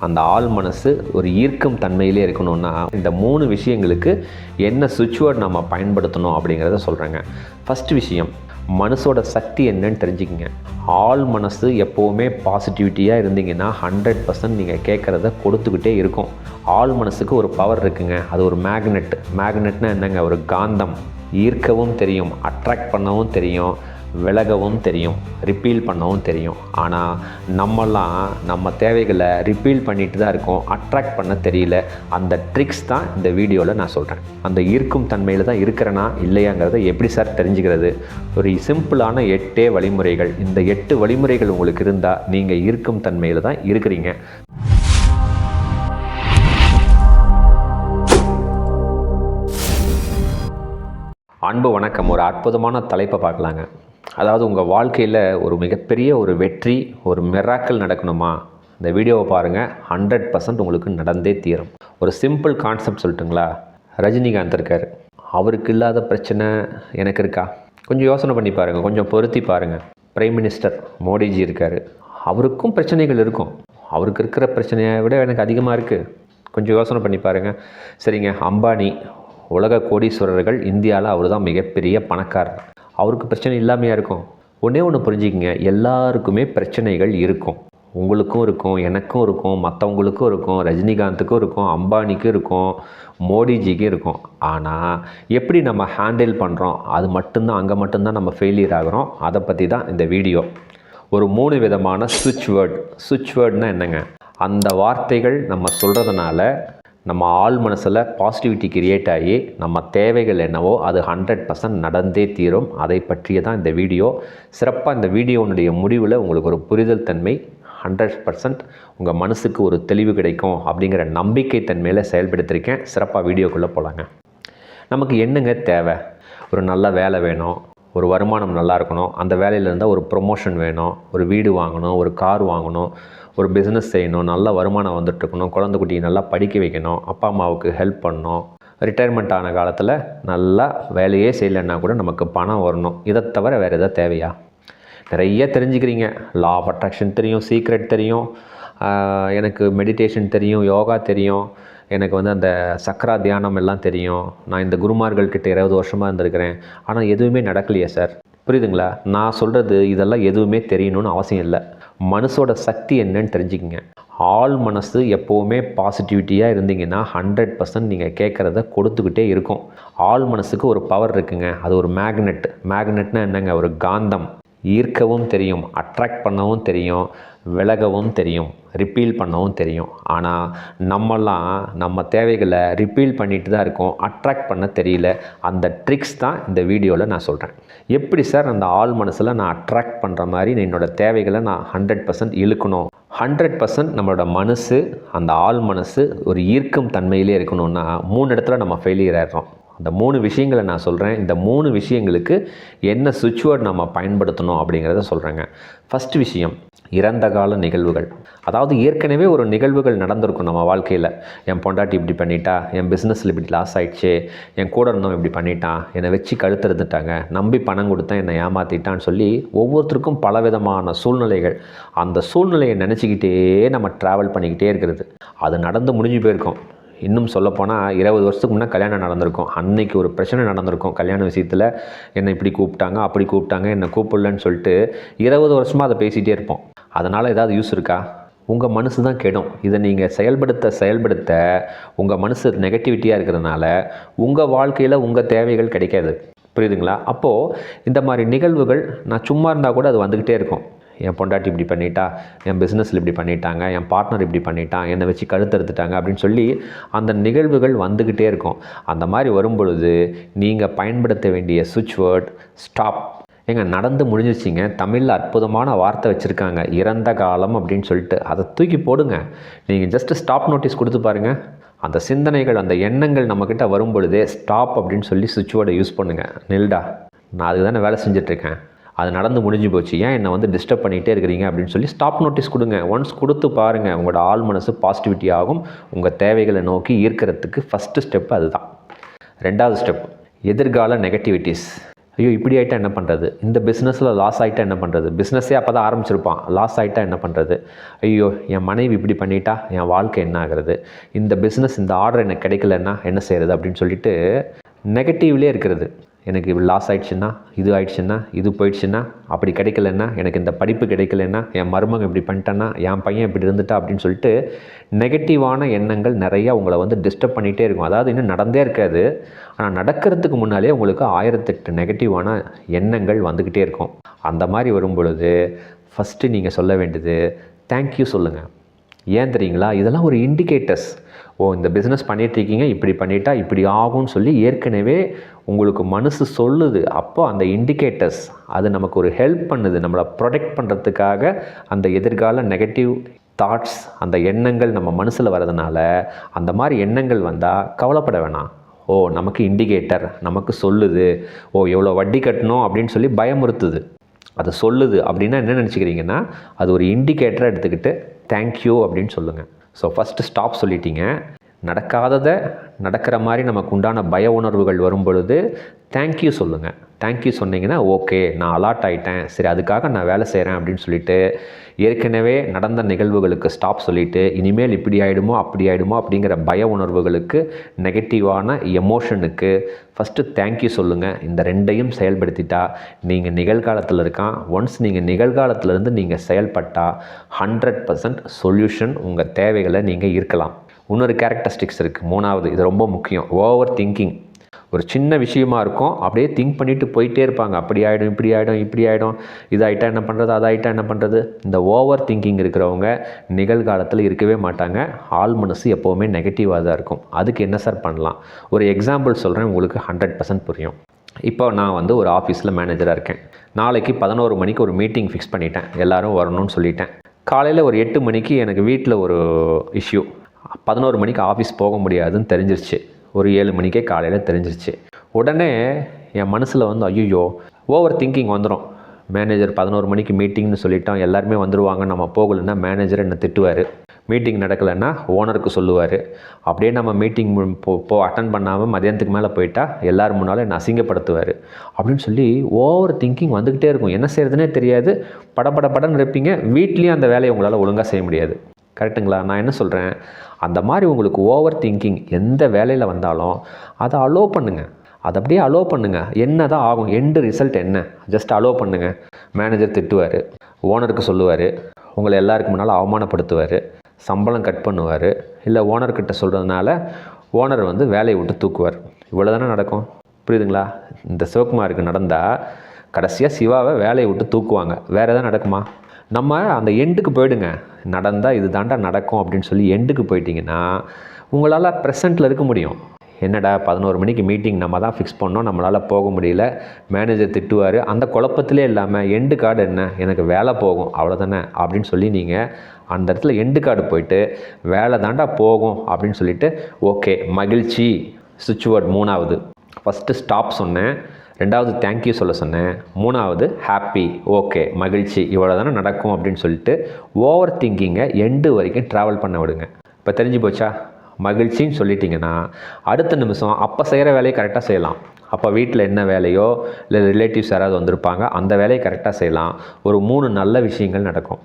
அந்த ஆள் மனசு ஒரு ஈர்க்கும் தன்மையிலே இருக்கணும்னா இந்த மூணு விஷயங்களுக்கு என்ன சுவிட்ச்வேர்ட் நம்ம பயன்படுத்தணும் அப்படிங்கிறத சொல்கிறேங்க ஃபஸ்ட் விஷயம் மனசோட சக்தி என்னன்னு தெரிஞ்சுக்கிங்க. ஆள் மனசு எப்போவுமே பாசிட்டிவிட்டியாக இருந்தீங்கன்னா ஹண்ட்ரட் பர்சன்ட் நீங்கள் கேட்குறத கொடுத்துக்கிட்டே இருக்கும். ஆள் மனசுக்கு ஒரு பவர் இருக்குங்க. அது ஒரு மேக்னெட் மேக்னெட்னா என்னங்க? ஒரு காந்தம். ஈர்க்கவும் தெரியும் அட்ராக்ட் பண்ணவும் தெரியும். விலகவும் தெரியும் ரிப்பீல் பண்ணவும் தெரியும். ஆனால் நம்மலாம் நம்ம தேவைகளை ரிப்பீல் பண்ணிட்டு தான் இருக்கோம் அட்ராக்ட் பண்ண தெரியல. அந்த ட்ரிக்ஸ் தான் இந்த வீடியோவில் நான் சொல்கிறேன் அந்த ஈர்க்கும் தன்மையில் தான் இருக்கிறேனா இல்லையாங்கிறத எப்படி சார் தெரிஞ்சுக்கிறது? ஒரு சிம்பிளான எட்டே வழிமுறைகள். இந்த எட்டு வழிமுறைகள் உங்களுக்கு இருந்தால் நீங்கள் ஈர்க்கும் தன்மையில் தான் இருக்கிறீங்க. அன்பு வணக்கம். ஒரு அற்புதமான தலைப்பை பார்க்கலாங்க. அதாவது உங்கள் வாழ்க்கையில் ஒரு மிகப்பெரிய ஒரு வெற்றி ஒரு மிராக்கள் நடக்கணுமா? இந்த வீடியோவை பாருங்கள் ஹண்ட்ரட் பர்சன்ட் உங்களுக்கு நடந்தே தீரும். ஒரு சிம்பிள் கான்செப்ட் சொல்லட்டுங்களா? ரஜினிகாந்த் இருக்கார். அவருக்கு இல்லாத பிரச்சனை எனக்கு இருக்கா? கொஞ்சம் யோசனை பண்ணி பாருங்கள் கொஞ்சம் பொருத்தி பாருங்கள் பிரைம் மினிஸ்டர் மோடிஜி இருக்கார். அவருக்கும் பிரச்சனைகள் இருக்கும். அவருக்கு இருக்கிற பிரச்சனையை விட எனக்கு அதிகமாக இருக்குது கொஞ்சம் யோசனை பண்ணி பாருங்கள் சரிங்க அம்பானி உலக கோடீஸ்வரர்கள் இந்தியாவில் அவர் தான் மிகப்பெரிய பணக்காரர். அவருக்கு பிரச்சனை இல்லாமையாக இருக்கும். ஒன்றே ஒன்று புரிஞ்சுக்கிங்க. எல்லாருக்குமே பிரச்சனைகள் இருக்கும். உங்களுக்கும் இருக்கும் எனக்கும் இருக்கும் மற்றவங்களுக்கும் இருக்கும் ரஜினிகாந்துக்கும் இருக்கும் அம்பானிக்கும் இருக்கும் மோடிஜிக்கும் இருக்கும். ஆனால் எப்படி நம்ம ஹேண்டில் பண்ணுறோம் அது மட்டும்தான் அங்கே மட்டும்தான் நம்ம ஃபெயிலியர் ஆகிறோம். அதை பற்றி தான் இந்த வீடியோ ஒரு மூணு விதமான சுவிட்ச் வேர்டு சுவிட்ச் வேர்டுனால் என்னங்க? அந்த வார்த்தைகள் நம்ம சொல்கிறதுனால நம்ம ஆள் மனசில் பாசிட்டிவிட்டி கிரியேட் ஆகி நம்ம தேவைகள் என்னவோ அது ஹண்ட்ரட் பர்சன்ட் நடந்தே தீரும். அதை பற்றிய தான் இந்த வீடியோ. சிறப்பாக இந்த வீடியோனுடைய முடிவில் உங்களுக்கு ஒரு புரிதல் தன்மை ஹண்ட்ரட் பர்சன்ட் உங்கள் மனசுக்கு ஒரு தெளிவு கிடைக்கும் அப்படிங்கிற நம்பிக்கை தன்மையில் செயல்படுத்தியிருக்கேன் சிறப்பாக வீடியோக்குள்ளே போகலாங்க நமக்கு என்னங்க தேவை? ஒரு நல்ல வேலை வேணும் ஒரு வருமானம் நல்லா இருக்கணும் அந்த வேலையில் இருந்தால் ஒரு ப்ரொமோஷன் வேணும் ஒரு வீடு வாங்கணும் ஒரு கார் வாங்கணும் ஒரு பிஸ்னஸ் செய்யணும் நல்ல வருமானம் வந்துட்டுருக்கணும் குழந்தை குட்டியை நல்லா படிக்க வைக்கணும் அப்பா அம்மாவுக்கு ஹெல்ப் பண்ணணும். ரிட்டையர்மெண்ட் ஆன காலத்தில் நல்லா வேலையே செய்யலைன்னா கூட நமக்கு பணம் வரணும். இதை தவிர வேறு எதாவது தேவையா? நிறைய தெரிஞ்சுக்கிறீங்க. லா ஆஃப் அட்ராக்ஷன் தெரியும் சீக்ரெட் தெரியும். எனக்கு மெடிடேஷன் தெரியும் யோகா தெரியும். எனக்கு வந்து அந்த சக்ரா தியானம் எல்லாம் தெரியும். நான் இந்த குருமார்கள்கிட்ட இருபது வருஷமாக இருந்திருக்கிறேன். ஆனால் எதுவுமே நடக்கலையே சார் புரியுதுங்களா? நான் சொல்கிறது இதெல்லாம் எதுவுமே தெரியணும்னு அவசியம் இல்லை. மனசோட சக்தி என்னன்னு தெரிஞ்சுக்கங்க. ஆள் மனசு எப்போவுமே பாசிட்டிவிட்டியாக இருந்தீங்கன்னா ஹண்ட்ரட் பர்சன்ட் நீங்கள் கேட்குறத கொடுத்துக்கிட்டே இருக்கும். ஆள் மனசுக்கு ஒரு பவர் இருக்குங்க. அது ஒரு மேக்னெட் மேக்னெட்னா என்னங்க? ஒரு காந்தம். ஈர்க்கவும் தெரியும் அட்ராக்ட் பண்ணவும் தெரியும் விலகவும் தெரியும் ரிப்பீல் பண்ணவும் தெரியும். ஆனால் நம்மலாம் நம்ம தேவைகளை ரிப்பீல் பண்ணிட்டு தான் இருக்கோம் அட்ராக்ட் பண்ண தெரியல. அந்த ட்ரிக்ஸ் தான் இந்த வீடியோவில் நான் சொல்கிறேன் எப்படி சார் அந்த ஆள் மனசில் நான் அட்ராக்ட் பண்ணுற மாதிரி என்னோடய தேவைகளை நான் ஹண்ட்ரட் பர்சன்ட் இழுக்கணும்? ஹண்ட்ரட் பர்சன்ட் நம்மளோட மனசு அந்த ஆள் மனசு ஒரு ஈர்க்கும் தன்மையிலே இருக்கணும்னா மூணு இடத்துல நம்ம ஃபெயிலியர் ஆகிடுறோம் அந்த மூணு விஷயங்களை நான் சொல்கிறேன் இந்த மூணு விஷயங்களுக்கு என்ன சுவிட்ச்வேர்ட் நம்ம பயன்படுத்தணும் அப்படிங்கிறத சொல்கிறேங்க ஃபஸ்ட் விஷயம் இறந்த கால நிகழ்வுகள். அதாவது ஏற்கனவே ஒரு நிகழ்வுகள் நடந்திருக்கும் நம்ம வாழ்க்கையில். என் பொண்டாட்டி இப்படி பண்ணிட்டா என் பிஸ்னஸில் இப்படி லாஸ் ஆகிடுச்சு என் கூட இருந்தவன் இப்படி பண்ணிட்டான் என்னை வச்சு கழுத்தெடுத்துட்டாங்க நம்பி பணம் கொடுத்தேன் என்னை ஏமாற்றிட்டான்னு சொல்லி ஒவ்வொருத்தருக்கும் பலவிதமான சூழ்நிலைகள். அந்த சூழ்நிலையை நினச்சிக்கிட்டே நம்ம ட்ராவல் பண்ணிக்கிட்டே இருக்கிறது. அது நடந்து முடிஞ்சு போயிருக்கோம். இன்னும் சொல்லப்போனால் இருபது வருஷத்துக்கு முன்னே கல்யாணம் நடந்திருக்கும். அன்னைக்கு ஒரு பிரச்சனை நடந்திருக்கும். கல்யாண விஷயத்தில் என்னை இப்படி கூப்பிட்டாங்க அப்படி கூப்பிட்டாங்க என்னை கூப்பிடலன்னு சொல்லிட்டு இருபது வருஷமாக அதை பேசிகிட்டே இருப்போம். அதனால் ஏதாவது யூஸ் இருக்கா? உங்கள் மனசு தான் கெடும். இதை நீங்கள் செயல்படுத்த செயல்படுத்த உங்கள் மனசு நெகட்டிவிட்டியாக இருக்கிறதுனால உங்கள் வாழ்க்கையில் உங்கள் தேவைகள் கிடைக்காது. புரியுதுங்களா? அப்போது இந்த மாதிரி நிகழ்வுகள் நான் சும்மா இருந்தால் கூட அது வந்துக்கிட்டே இருக்கும். என் பொண்டாட்டி இப்படி பண்ணிட்டா என் பிஸ்னஸில் இப்படி பண்ணிட்டாங்க என் பார்ட்னர் இப்படி பண்ணிட்டான் என்னை வச்சு கழுத்தறுத்துட்டாங்க அப்படின்னு சொல்லி அந்த நிகழ்வுகள் வந்துக்கிட்டே இருக்கும். அந்த மாதிரி வரும் பொழுது நீங்கள் பயன்படுத்த வேண்டிய சுவிட்ச் வேர்ட் ஸ்டாப் ஏங்க நடந்து முடிஞ்சிச்சிங்க தமிழில் அற்புதமான வார்த்தை வச்சுருக்காங்க. இறந்த காலம் அப்படின்னு சொல்லிட்டு அதை தூக்கி போடுங்க. நீங்கள் ஜஸ்ட்டு ஸ்டாப் நோட்டீஸ் கொடுத்து பாருங்கள் அந்த சிந்தனைகள் அந்த எண்ணங்கள் நம்மக்கிட்ட வரும் பொழுதே ஸ்டாப் அப்படின்னு சொல்லி சுவிட்ச் வேர்டை யூஸ் பண்ணுங்கள் நில்டா நான் அதுக்கு தானே வேலை செஞ்சிட்ருக்கேன் அது நடந்து முடிஞ்சு போச்சு. ஏன் என்னை வந்து டிஸ்டர்ப் பண்ணிகிட்டே இருக்கிறீங்க அப்படின்னு சொல்லி ஸ்டாப் நோட்டீஸ் கொடுங்க. ஒன்ஸ் கொடுத்து பாருங்கள் உங்களோட ஆள் மனசு பாசிட்டிவிட்டி ஆகும். உங்கள் தேவைகளை நோக்கி ஈர்க்கிறதுக்கு ஃபஸ்ட்டு ஸ்டெப் அதுதான். ரெண்டாவது ஸ்டெப் எதிர்கால நெகட்டிவிட்டிஸ் ஐயோ இப்படி ஆகிட்டா என்ன பண்ணுறது இந்த பிஸ்னஸில் லாஸ் ஆகிட்டா என்ன பண்ணுறது பிஸ்னஸே அப்போ தான் ஆரம்பிச்சிருப்பான். லாஸ் ஆகிட்டா என்ன பண்ணுறது ஐயோ என் மனைவி இப்படி பண்ணிட்டா என் வாழ்க்கை என்ன ஆகிறது? இந்த பிஸ்னஸ் இந்த ஆர்டர் எனக்கு கிடைக்கலன்னா என்ன செய்கிறது அப்படின்னு சொல்லிட்டு நெகட்டிவ்லேயே இருக்கிறது. எனக்கு லாஸ் ஆகிடுச்சுன்னா இது ஆயிடுச்சுன்னா இது போயிடுச்சுன்னா அப்படி கிடைக்கலன்னா எனக்கு இந்த படிப்பு கிடைக்கலன்னா என் மருமகன் இப்படி பண்ணிட்டேன்னா என் பையன் இப்படி இருந்துட்டா அப்படின்னு சொல்லிட்டு நெகட்டிவான எண்ணங்கள் நிறையா உங்களை வந்து டிஸ்டர்ப் பண்ணிகிட்டே இருக்கும். அதாவது இன்னும் நடந்தே இருக்காது. ஆனால் நடக்கிறதுக்கு முன்னாலே உங்களுக்கு ஆயிரத்தெட்டு நெகட்டிவான எண்ணங்கள் வந்துக்கிட்டே இருக்கும். அந்த மாதிரி வரும் பொழுது ஃபஸ்ட்டு நீங்கள் சொல்ல வேண்டியது தேங்க்யூ சொல்லுங்கள் ஏன் தெரியுங்களா? இதெல்லாம் ஒரு இண்டிகேட்டர்ஸ் ஓ இந்த பிஸ்னஸ் பண்ணிகிட்ருக்கீங்க இப்படி பண்ணிட்டா இப்படி ஆகும்னு சொல்லி ஏற்கனவே உங்களுக்கு மனசு சொல்லுது. அப்போ அந்த இண்டிகேட்டர்ஸ் அது நமக்கு ஒரு ஹெல்ப் பண்ணுது. நம்மளை ப்ரொடெக்ட் பண்ணுறதுக்காக அந்த எதிர்கால நெகட்டிவ் தாட்ஸ் அந்த எண்ணங்கள் நம்ம மனசில் வரதுனால அந்த மாதிரி எண்ணங்கள் வந்தால் கவலைப்பட வேணாம். ஓ நமக்கு இண்டிகேட்டர் நமக்கு சொல்லுது. ஓ எவ்வளோ வட்டி கட்டணும் அப்படின்னு சொல்லி பயமுறுத்துது. அது சொல்லுது அப்படின்னா என்ன நினச்சிக்கிறீங்கன்னா அது ஒரு இண்டிகேட்டராக எடுத்துக்கிட்டு தேங்க்யூ அப்படின்னு சொல்லுங்கள் ஸோ ஃபஸ்ட்டு ஸ்டாப் சொல்லிட்டீங்க. நடக்காததை நடக்கிற மாதிரி நமக்கு உண்டான பய உணர்வுகள் வரும் பொழுது தேங்க்யூ சொல்லுங்கள் தேங்க்யூ சொன்னீங்கன்னா ஓகே நான் அலாட் ஆகிட்டேன் சரி அதுக்காக நான் வேலை செய்கிறேன் அப்படின்னு சொல்லிட்டு ஏற்கனவே நடந்த நிகழ்வுகளுக்கு ஸ்டாப் சொல்லிவிட்டு இனிமேல் இப்படி ஆகிடுமோ அப்படி ஆகிடுமோ அப்படிங்கிற பய உணர்வுகளுக்கு நெகட்டிவான எமோஷனுக்கு ஃபஸ்ட்டு தேங்க்யூ சொல்லுங்கள் இந்த ரெண்டையும் செயல்படுத்திட்டா நீங்கள் நிகழ்காலத்தில் இருக்கான். ஒன்ஸ் நீங்கள் நிகழ்காலத்திலேருந்து நீங்கள் செயல்பட்டால் ஹண்ட்ரட் பர்சன்ட் சொல்யூஷன் உங்கள் தேவைகளை நீங்கள் இருக்கலாம் இன்னொரு கேரக்டரிஸ்டிக்ஸ் இருக்குது மூணாவது இது ரொம்ப முக்கியம். ஓவர் திங்கிங் ஒரு சின்ன விஷயமா இருக்கும் அப்படியே திங்க் பண்ணிட்டு போயிட்டே இருப்பாங்க. அப்படி ஆகிடும் இப்படி ஆகிடும் இப்படி ஆகிடும் இது ஆகிட்டா என்ன பண்ணுறது அதை ஆகிட்டா என்ன பண்ணுறது இந்த ஓவர் திங்கிங் இருக்கிறவங்க நிகழ்காலத்தில் இருக்கவே மாட்டாங்க. ஆள் மனசு எப்போவுமே நெகட்டிவாக தான் இருக்கும். அதுக்கு என்ன சார் பண்ணலாம்? ஒரு எக்ஸாம்பிள் சொல்கிறேன் உங்களுக்கு ஹண்ட்ரட் பர்சன்ட் புரியும். இப்போ நான் வந்து ஒரு ஆஃபீஸில் மேனேஜராக இருக்கேன். நாளைக்கு பதினோரு மணிக்கு ஒரு மீட்டிங் ஃபிக்ஸ் பண்ணிட்டேன். எல்லாரும் வரணும்னு சொல்லிட்டேன். காலையில் ஒரு எட்டு மணிக்கு எனக்கு வீட்டில் ஒரு இஷ்யூ பதினோரு மணிக்கு ஆஃபீஸ் போக முடியாதுன்னு தெரிஞ்சிருச்சு. ஒரு ஏழு மணிக்கே காலையில் தெரிஞ்சிருச்சு. உடனே என் மனசில் வந்து ஐயோ ஓவர் திங்கிங் வந்துடும் மேனேஜர் பதினோரு மணிக்கு மீட்டிங்னு சொல்லிட்டோம் எல்லாருமே வந்துடுவாங்க நம்ம போகலைன்னா மேனேஜர் என்னை திட்டுவார். மீட்டிங் நடக்கலைன்னா ஓனருக்கு சொல்லுவார். அப்படியே நம்ம மீட்டிங் போ போ அட்டன் பண்ணாமல் மதியானத்துக்கு மேலே போயிட்டா எல்லோரும் முன்னாலும் என்னை அசிங்கப்படுத்துவார். அப்படின்னு சொல்லி ஓவர் திங்கிங் வந்துக்கிட்டே இருக்கும். என்ன செய்கிறதுனே தெரியாது. படபட படன்னு இருப்பீங்க. வீட்லேயும் அந்த வேலையை உங்களால் ஒழுங்காக செய்ய முடியாது. கரெக்டுங்களா? நான் என்ன சொல்கிறேன் அந்த மாதிரி உங்களுக்கு ஓவர் திங்கிங் எந்த வேலையில் வந்தாலும் அதை அலோவ் பண்ணுங்கள் அதை அப்படியே அலோவ் பண்ணுங்கள் என்ன தான் ஆகும்? எண்டு ரிசல்ட் என்ன? ஜஸ்ட் அலோவ் பண்ணுங்கள் மேனேஜர் திட்டுவார். ஓனருக்கு சொல்லுவார். உங்களை எல்லாருக்கு முன்னால் அவமானப்படுத்துவார். சம்பளம் கட் பண்ணுவார். இல்லை ஓனர்கிட்ட சொல்கிறதுனால ஓனர் வந்து வேலையை விட்டு தூக்குவார். இவ்வளோ தானே நடக்கும்? புரியுதுங்களா? இந்த சிவகுமாருக்கு நடந்தால் கடைசியாக சிவாவை வேலையை விட்டு தூக்குவாங்க. வேறு எதாவது நடக்குமா? நம்ம அந்த எண்டுக்கு போயிடுங்க. நடந்தால் இது தாண்டா நடக்கும் அப்படின்னு சொல்லி எண்டுக்கு போயிட்டீங்கன்னா உங்களால் ப்ரெசண்ட்டில் இருக்க முடியும். என்னடா பதினோரு மணிக்கு மீட்டிங் நம்ம தான் ஃபிக்ஸ் பண்ணோம் நம்மளால் போக முடியல மேனேஜர் திட்டுவார் அந்த குழப்பத்திலே இல்லாமல் எண்டு கார்டு என்ன? எனக்கு வேலை போகும் அவ்வளோதானே அப்படின்னு சொல்லி நீங்கள் அந்த இடத்துல எண்டு கார்டு போயிட்டு வேலை தாண்டா போகும் அப்படின்னு சொல்லிட்டு ஓகே மகிழ்ச்சி. சுவிட்ச் வேர்ட் மூணாவது. ஃபஸ்ட்டு ஸ்டாப் சொன்னேன். ரெண்டாவது தேங்க்யூ சொல்ல சொன்னேன். மூணாவது ஹாப்பி ஓகே மகிழ்ச்சி இவ்வளோ தானே நடக்கும் அப்படின்னு சொல்லிட்டு ஓவர் திங்கிங்கை எண்டு வரைக்கும் ட்ராவல் பண்ண விடுங்க. இப்போ தெரிஞ்சு போச்சா? மகிழ்ச்சின்னு சொல்லிட்டிங்கன்னா அடுத்த நிமிஷம் அப்போ செய்கிற வேலையை கரெக்டாக செய்யலாம். அப்போ வீட்டில் என்ன வேலையோ இல்லை ரிலேட்டிவ்ஸ் யாராவது வந்திருப்பாங்க அந்த வேலையை கரெக்டாக செய்யலாம். ஒரு மூணு நல்ல விஷயங்கள் நடக்கும்.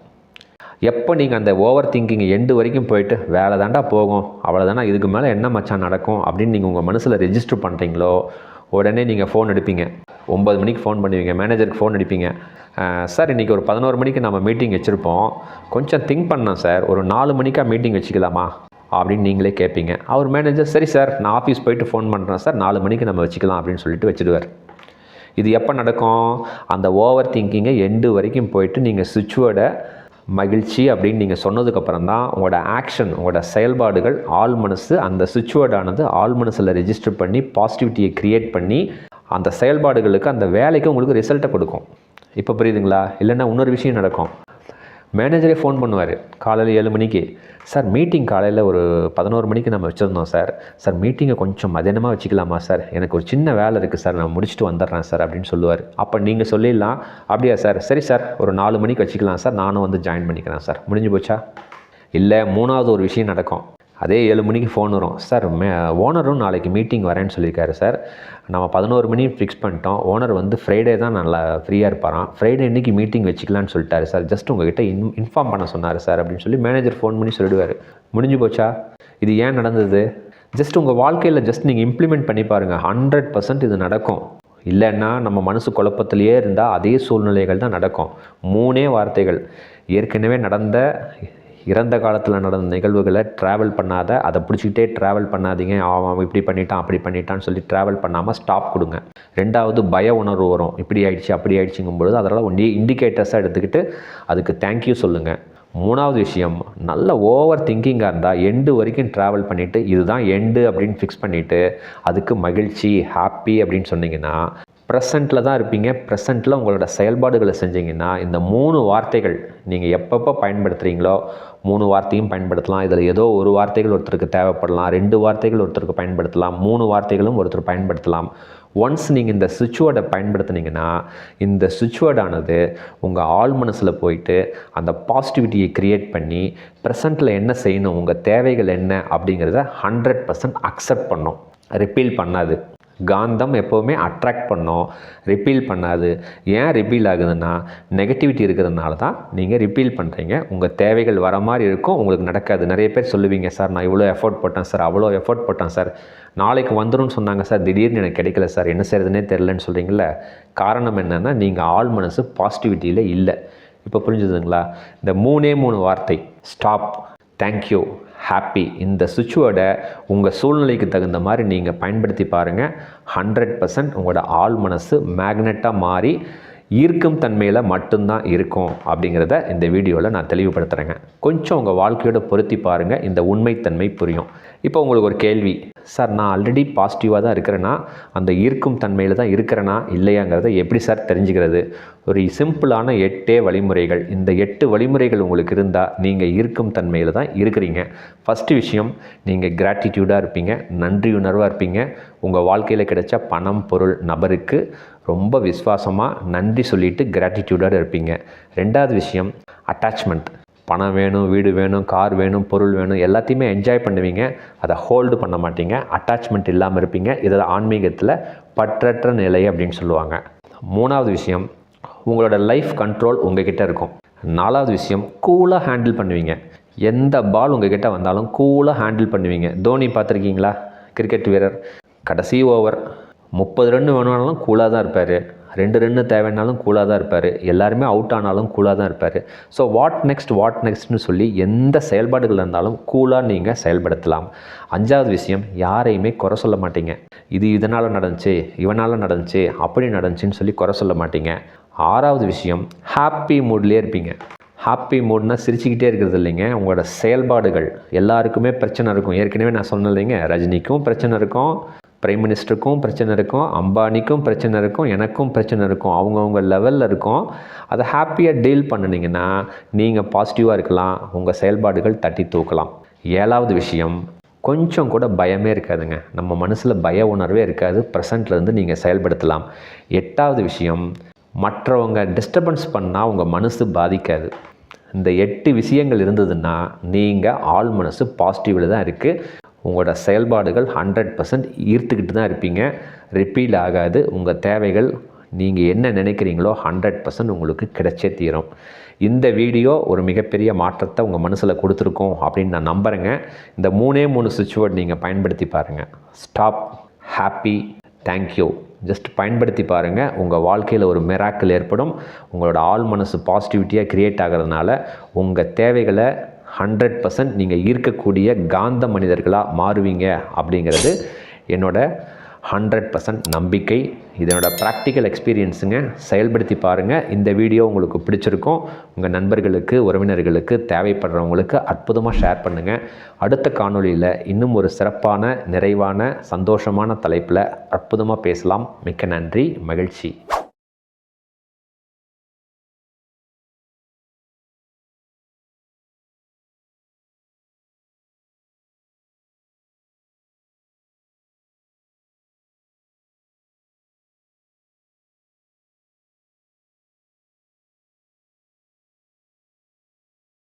எப்போ நீங்கள் அந்த ஓவர் திங்கிங் எண்டு வரைக்கும் போயிட்டு வேலை தாண்டா போகும் அவ்வளோதானா இதுக்கு மேலே என்ன மச்சான் நடக்கும்? அப்படின்னு நீங்கள் உங்கள் மனசில் ரெஜிஸ்டர் பண்ணுறீங்களோ உடனே நீங்கள் ஃபோன் எடுப்பீங்க. ஒம்பது மணிக்கு ஃபோன் பண்ணுவீங்க மேனேஜருக்கு ஃபோன் அடிப்பீங்க. சார் இன்றைக்கி ஒரு பதினோரு மணிக்கு நம்ம மீட்டிங் வச்சுருப்போம். கொஞ்சம் திங்க் பண்ணோம் சார் ஒரு நாலு மணிக்காக மீட்டிங் வச்சுக்கலாமா? அப்படின்னு நீங்களே கேட்பீங்க அவர் மேனேஜர் சரி சார் நான் ஆஃபீஸ் போயிட்டு ஃபோன் பண்ணுறேன் சார் நாலு மணிக்கு நம்ம வச்சுக்கலாம் அப்படின்னு சொல்லிட்டு வச்சுடுவார். இது எப்போ நடக்கும்? அந்த ஓவர் திங்கிங்கை எண்டு வரைக்கும் போயிட்டு நீங்கள் சுவிட்ச்வேர்டை மகிழ்ச்சி அப்படின்னு நீங்கள் சொன்னதுக்கப்புறம் தான் உங்களோட ஆக்ஷன் உங்களோட செயல்பாடுகள் ஆள் மனசு அந்த சுவிட்ச்வேர்டானது ஆள் மனசில் ரெஜிஸ்டர் பண்ணி பாசிட்டிவிட்டியை க்ரியேட் பண்ணி அந்த செயல்பாடுகளுக்கு அந்த வேலைக்கு உங்களுக்கு ரிசல்ட்டை கொடுக்கும். இப்போ புரியுதுங்களா? இல்லைன்னா இன்னொரு விஷயம் நடக்கும். மேனேஜரே ஃபோன் பண்ணுவார். காலையில் ஏழு மணிக்கு. சார் மீட்டிங் காலையில் ஒரு பதினோரு மணிக்கு நம்ம வச்சுருந்தோம் சார். சார் மீட்டிங்கை கொஞ்சம் மதியானமாக வச்சுக்கலாமா சார்? எனக்கு ஒரு சின்ன வேலை இருக்குது சார். நான் முடிச்சுட்டு வந்துடுறேன் சார் அப்படின்னு சொல்லுவார். அப்போ நீங்கள் சொல்லிடலாம். அப்படியா சார். சரி சார். ஒரு நாலு மணிக்கு வச்சுக்கலாம் சார். நானும் வந்து ஜாயின் பண்ணிக்கிறேன் சார். முடிஞ்சு போச்சா? இல்லை மூணாவது ஒரு விஷயம் நடக்கும். அதே ஏழு மணிக்கு ஃபோன் வரும். சார் மே ஓனரும் நாளைக்கு மீட்டிங் வரேன்னு சொல்லியிருக்காரு சார் நம்ம பதினோரு மணி ஃபிக்ஸ் பண்ணிட்டோம். ஓனர் வந்து ஃப்ரைடே தான் நல்லா ஃப்ரீயாக இருப்பாராம். ஃப்ரைடே இன்றைக்கி மீட்டிங் வச்சுக்கலான்னு சொல்லிட்டாரு சார் ஜஸ்ட் உங்ககிட்ட இன் இன்ஃபார்ம் பண்ண சொன்னார் சார் அப்படின்னு சொல்லி மேனேஜர் ஃபோன் பண்ணி சொல்லிடுவார். முடிஞ்சு போச்சா? இது ஏன் நடந்தது? ஜஸ்ட் உங்கள் வாழ்க்கையில் ஜஸ்ட் நீங்கள் இம்ப்ளிமெண்ட் பண்ணி பாருங்கள் ஹண்ட்ரட் பர்சன்ட் இது நடக்கும். இல்லைன்னா நம்ம மனசு குழப்பத்திலேயே இருந்தால் அதே சூழ்நிலைகள் தான் நடக்கும். மூணே வார்த்தைகள். ஏற்கனவே நடந்த இறந்த காலத்தில் நடந்த நிகழ்வுகளை ட்ராவல் பண்ணாத அதை பிடிச்சிக்கிட்டே ட்ராவல் பண்ணாதீங்க. அவன் அவன் இப்படி பண்ணிட்டான் அப்படி பண்ணிட்டான்னு சொல்லி ட்ராவல் பண்ணாமல் ஸ்டாப் கொடுங்க. ரெண்டாவது பய உணர்வு வரும். இப்படி ஆயிடுச்சு அப்படி ஆயிடுச்சுங்கும் பொழுது அதெல்லாம் ஒன்றி இண்டிகேட்டர்ஸாக எடுத்துக்கிட்டு அதுக்கு தேங்க்யூ சொல்லுங்கள் மூணாவது விஷயம் நல்ல ஓவர் திங்கிங்காக இருந்தால் எண்டு வரைக்கும் ட்ராவல் பண்ணிவிட்டு இதுதான் எண்டு அப்படின்னு ஃபிக்ஸ் பண்ணிவிட்டு அதுக்கு மகிழ்ச்சி ஹாப்பி அப்படின்னு சொன்னிங்கன்னா ப்ரெசண்ட்டில் தான் இருப்பீங்க. ப்ரெசண்ட்டில் உங்களோட செயல்பாடுகளை செஞ்சீங்கன்னா இந்த மூணு வார்த்தைகள் நீங்கள் எப்பப்போ பயன்படுத்துகிறீங்களோ மூணு வார்த்தையும் பயன்படுத்தலாம். இதில் ஏதோ ஒரு வார்த்தைகள் ஒருத்தருக்கு தேவைப்படலாம் ரெண்டு வார்த்தைகள் ஒருத்தருக்கு பயன்படுத்தலாம் மூணு வார்த்தைகளும் ஒருத்தர் பயன்படுத்தலாம். ஒன்ஸ் நீங்கள் இந்த சுவிட்ச் வேர்டை பயன்படுத்துனீங்கன்னா இந்த சுவிட்ச் வேர்டானது உங்கள் ஆள் மனசில் போயிட்டு அந்த பாசிட்டிவிட்டியை க்ரியேட் பண்ணி ப்ரெசண்ட்டில் என்ன செய்யணும் உங்கள் தேவைகள் என்ன அப்படிங்கிறத ஹண்ட்ரட் பர்சன்ட் அக்செப்ட் பண்ணும். ரிப்பீல் பண்ணாது. காந்தம் எப்போவுமே அட்ராக்ட் பண்ணோம் ரிப்பீல் பண்ணாது. ஏன் ரிப்பீல் ஆகுதுன்னா நெகட்டிவிட்டி இருக்கிறதுனால தான் நீங்கள் ரிப்பீல் பண்ணுறீங்க உங்கள் தேவைகள் வர மாதிரி இருக்கும் உங்களுக்கு நடக்காது. நிறைய பேர் சொல்லுவீங்க சார் நான் இவ்வளோ எஃபோர்ட் போட்டேன் சார் அவ்வளோ எஃபோர்ட் போட்டேன் சார். நாளைக்கு வந்துரும்னு சொன்னாங்க சார். திடீர்னு எனக்கு கிடைக்கல சார். என்ன செய்யறதுனே தெரிலன்னு சொல்கிறீங்கள காரணம் என்னென்னா நீங்கள் ஆள் மனசு பாசிட்டிவிட்டியில் இல்லை. இப்போ புரிஞ்சுதுங்களா? இந்த மூணே மூணு வார்த்தை. ஸ்டாப் தேங்க்யூ ஹாப்பி இந்த சுவிட்சுவோட உங்கள் சூழ்நிலைக்கு தகுந்த மாதிரி நீங்கள் பயன்படுத்தி பாருங்கள் ஹண்ட்ரட் பர்சன்ட் உங்களோட ஆள் மனசு மேக்னெட்டாக மாறி ஈர்க்கும் தன்மையில் மட்டும்தான் இருக்கும் அப்படிங்கிறத இந்த வீடியோவில் நான் தெளிவுபடுத்துகிறேங்க கொஞ்சம் உங்கள் வாழ்க்கையோட பொருத்தி பாருங்கள் இந்த உண்மைத்தன்மை புரியும். இப்போ உங்களுக்கு ஒரு கேள்வி. சார் நான் ஆல்ரெடி பாசிட்டிவாக தான் இருக்கிறேன்னா அந்த ஈர்க்கும் தன்மையில் தான் இருக்கிறேனா? இல்லையாங்கிறத எப்படி சார் தெரிஞ்சுக்கிறது? ஒரு சிம்பிளான எட்டே வழிமுறைகள். இந்த எட்டு வழிமுறைகள் உங்களுக்கு இருந்தால் நீங்கள் ஈர்க்கும் தன்மையில் தான் இருக்கிறீங்க. ஃபஸ்ட்டு விஷயம் நீங்கள் கிராட்டிடியூடாக இருப்பீங்க நன்றி உணர்வாக இருப்பீங்க. உங்கள் வாழ்க்கையில் கிடைச்ச பணம் பொருள் நபருக்கு ரொம்ப விசுவாசமாக நன்றி சொல்லிட்டு கிராட்டிடியூடாக இருப்பீங்க. ரெண்டாவது விஷயம் அட்டாச்மெண்ட் பணம் வேணும் வீடு வேணும் கார் வேணும் பொருள் வேணும் எல்லாத்தையுமே என்ஜாய் பண்ணுவீங்க. அதை ஹோல்டு பண்ண மாட்டீங்க. அட்டாச்மெண்ட் இல்லாமல் இருப்பீங்க. இதில் ஆன்மீகத்தில் பற்றற்ற நிலை அப்படின்னு சொல்லுவாங்க. மூணாவது விஷயம் உங்களோட லைஃப் கண்ட்ரோல் உங்ககிட்ட இருக்கும். நாலாவது விஷயம் கூலாக ஹேண்டில் பண்ணுவீங்க. எந்த பால் உங்ககிட்ட வந்தாலும் கூலாக ஹேண்டில் பண்ணுவீங்க. தோனி பார்த்துருக்கீங்களா? கிரிக்கெட் வீரர். கடைசி ஓவர் முப்பது ரன் வேணும்னாலும் கூலாக தான் இருப்பார். ரெண்டு ரன்னு தேவைன்னாலும் கூலாக தான் இருப்பார். எல்லாருமே அவுட் ஆனாலும் கூலாக தான் இருப்பார். ஸோ வாட் நெக்ஸ்ட் வாட் நெக்ஸ்ட்னு சொல்லி எந்த செயல்பாடுகள் இருந்தாலும் கூலாக நீங்கள் செயல்படுத்தலாம். அஞ்சாவது விஷயம் யாரையுமே குறை சொல்ல மாட்டீங்க. இது இதனால் நடந்துச்சு இவனால் நடந்துச்சு அப்படி நடந்துச்சுன்னு சொல்லி குறை சொல்ல மாட்டீங்க. ஆறாவது விஷயம் ஹாப்பி மூட்லேயே இருப்பீங்க. ஹாப்பி மூட்னா சிரிச்சுக்கிட்டே இருக்கிறது இல்லைங்க. உங்களோட செயல்பாடுகள் எல்லாருக்குமே பிரச்சனை இருக்கும். ஏற்கனவே நான் சொன்னேன் இல்லைங்க ரஜினிக்கும் பிரச்சனை இருக்கும். பிரைம் மினிஸ்டருக்கும் பிரச்சனை இருக்கும் அம்பானிக்கும் பிரச்சனை இருக்கும் எனக்கும் பிரச்சனை இருக்கும் அவங்கவுங்க லெவலில் இருக்கும். அதை ஹாப்பியாக டீல் பண்ணினீங்கன்னா நீங்கள் பாசிட்டிவாக இருக்கலாம் உங்கள் செயல்பாடுகள் தட்டி தூக்கலாம். ஏழாவது விஷயம் கொஞ்சம் கூட பயமே இருக்காதுங்க. நம்ம மனசில் பய உணர்வே இருக்காது. ப்ரெசண்ட்லேருந்து நீங்கள் செயல்படுத்தலாம். எட்டாவது விஷயம் மற்றவங்க டிஸ்டர்பன்ஸ் பண்ணால் உங்கள் மனசு பாதிக்காது. இந்த எட்டு விஷயங்கள் இருந்ததுன்னா நீங்கள் ஆள் மனசு பாசிட்டிவில் தான் இருக்குது உங்களோட செயல்பாடுகள் ஹண்ட்ரட் பர்சன்ட் ஈர்த்துக்கிட்டு தான் இருப்பீங்க. ரிப்பீல் ஆகாது. உங்கள் தேவைகள் நீங்கள் என்ன நினைக்கிறீங்களோ ஹண்ட்ரட் பர்சன்ட் உங்களுக்கு கிடைச்சே தீரும். இந்த வீடியோ ஒரு மிகப்பெரிய மாற்றத்தை உங்கள் மனசில் கொடுத்துருக்கோம் அப்படின்னு நான் நம்புகிறேங்க இந்த மூணே மூணு சுவிட்ச்வேர்டு நீங்கள் பயன்படுத்தி பாருங்கள் ஸ்டாப் ஹாப்பி தேங்க்யூ ஜஸ்ட் பயன்படுத்தி பாருங்கள் உங்கள் வாழ்க்கையில் ஒரு மிராக்கிள் ஏற்படும். உங்களோட ஆள் மனசு பாசிட்டிவிட்டியாக க்ரியேட் ஆகிறதுனால உங்கள் தேவைகளை ஹண்ட்ரட் பர்சன்ட் நீங்கள் ஈர்க்கக்கூடிய காந்த மனிதர்களாக மாறுவீங்க அப்படிங்கிறது என்னோட ஹண்ட்ரட் பர்சன்ட் நம்பிக்கை. இதனோட ப்ராக்டிக்கல் எக்ஸ்பீரியன்ஸுங்க செயல்படுத்தி பாருங்கள் இந்த வீடியோ உங்களுக்கு பிடிச்சிருக்கும். உங்கள் நண்பர்களுக்கு உறவினர்களுக்கு தேவைப்படுறவங்களுக்கு அற்புதமாக ஷேர் பண்ணுங்கள் அடுத்த காணொளியில் இன்னும் ஒரு சிறப்பான நிறைவான சந்தோஷமான தலைப்பில் அற்புதமாக பேசலாம். மிக்க நன்றி. மகிழ்ச்சி.